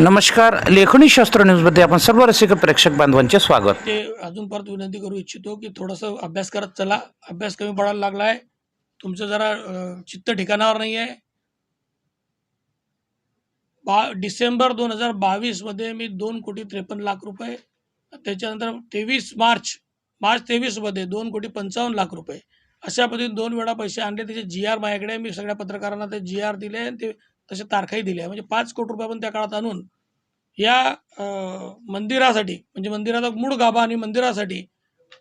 नमस्कार लेखनी शास्त्र न्यूजमध्ये आपण सर्व रसिक प्रेक्षक बांधवांचे स्वागत. ते अजून परत विनंती करू इच्छितो की थोडंसं अभ्यास करत चला. अभ्यास कमी पडायला लागला आहे तुमचं जरा चित्त ठिकाणावर नाही आहे बा डिसेंबर दोन हजार बावीसमध्ये मी दोन कोटी त्रेपन्न लाख रुपये त्याच्यानंतर तेवीस मार्च मार्च तेवीसमध्ये दोन कोटी पंचावन्न लाख रुपये. अशा पद्धतीने दोन वेळा पैसे आणले. त्याचे जी आर माझ्याकडे मी सगळ्या पत्रकारांना ते जी आर दिले ते तसे तारखाही दिल्या म्हणजे पाच कोटी रुपये आपण त्या काळात आणून या मंदिरासाठी म्हणजे मंदिराचा मूळ गाभा आणि मंदिरासाठी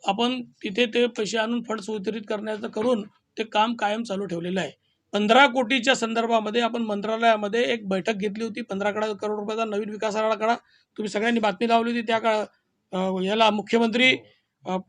आपण तिथे ते पैसे आणून फंड्स वितरित करण्याचं करून ते काम कायम चालू ठेवलेलं आहे. पंधरा कोटीच्या संदर्भामध्ये आपण मंत्रालयामध्ये एक बैठक घेतली होती. पंधरा कडा करोड रुपयाचा नवीन विकास आराखडा. तुम्ही सगळ्यांनी बातमी लावली होती त्या काळ याला मुख्यमंत्री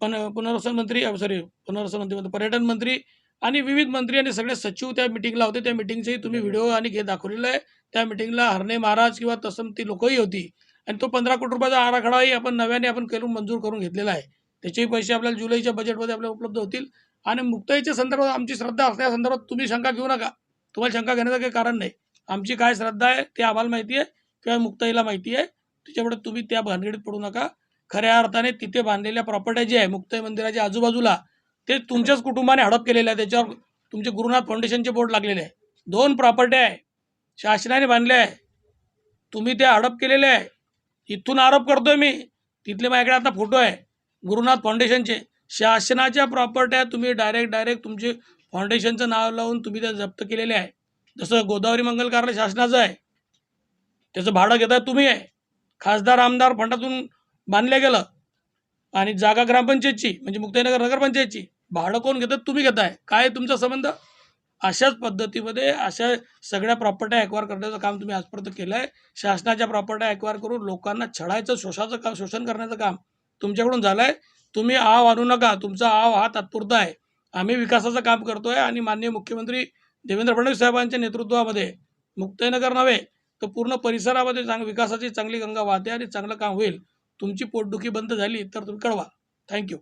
पण पुनर्वसन मंत्री सॉरी पुनर्वसन मंत्री पर्यटन मंत्री आणि विविध मंत्री आणि सगळे सचिव त्या मिटिंगला होते. त्या मिटिंगचेही तुम्ही व्हिडिओ आणि हे दाखवलेलं आहे. त्या मिटिंगला हरणे महाराज किंवा तसं ती लोकही होती. आणि तो पंधरा कोटी रुपयाचा आराखडाही आपण नव्याने आपण करून मंजूर करून घेतलेला आहे. त्याचेही पैसे आपल्याला जुलैच्या बजेटमध्ये आपल्याला उपलब्ध होतील. आणि मुक्ताईच्या संदर्भात आमची श्रद्धा असल्या संदर्भात तुम्ही शंका घेऊ नका. तुम्हाला शंका घेण्याचं काही कारण नाही. आमची काय श्रद्धा आहे ते आम्हाला माहिती आहे किंवा मुक्ताईला माहिती आहे. त्याच्यामुळे तुम्ही त्या भानगडीत पडू नका. खऱ्या अर्थाने तिथे बांधलेल्या प्रॉपर्ट्या जी आहे मुक्ताई मंदिराच्या आजूबाजूला ते तुमच्याच कुटुंबाने हडप केलेलं आहे. त्याच्यावर तुमचे गुरुनाथ फाउंडेशनचे बोर्ड लागलेले आहे. दोन प्रॉपर्ट्या आहे. शासनाने बांधल्या आहे. तुम्ही ते हडप केलेले आहे. इथून आरोप करतोय मी. तिथले माझ्याकडे आता फोटो आहे. गुरुनाथ फाउंडेशनचे. शासनाच्या प्रॉपर्ट्या तुम्ही डायरेक्ट डायरेक्ट तुमचे फाउंडेशनचं नाव लावून तुम्ही त्या जप्त केलेले आहे. जसं गोदावरी मंगल कार्य शासनाचं आहे. त्याचं भाडं घेताय तुम्ही आहे. खासदार आमदार फंडातून बांधलं गेलं. आणि जागा ग्रामपंचायतची म्हणजे मुक्ताईनगर नगरपंचायतची. भाडं कोण घेतात तुम्ही घेताय. काय आहे तुमचा संबंध? अशाच पद्धतीमध्ये अशा सगळ्या प्रॉपर्ट्या ॲक्वायर करण्याचं काम तुम्ही आजपर्यंत केलं आहे शासनाच्या प्रॉपर्ट्या ॲक्वायर करून लोकांना छळायचं शोषाचं काम शोषण करण्याचं काम तुमच्याकडून झालं आहे तुम्ही आव आणू नका. तुमचा आव हा तात्पुरता आहे. आम्ही विकासाचं काम करतोय आणि माननीय मुख्यमंत्री देवेंद्र फडणवीस साहेबांच्या नेतृत्वामध्ये मुक्ताईनगर नव्हे तर पूर्ण परिसरामध्ये चांग विकासाची चांगली गंगा वाहते आणि चांगलं काम होईल. तुमची पोटदुखी बंद झाली तर तुम्ही कळवा. थँक्यू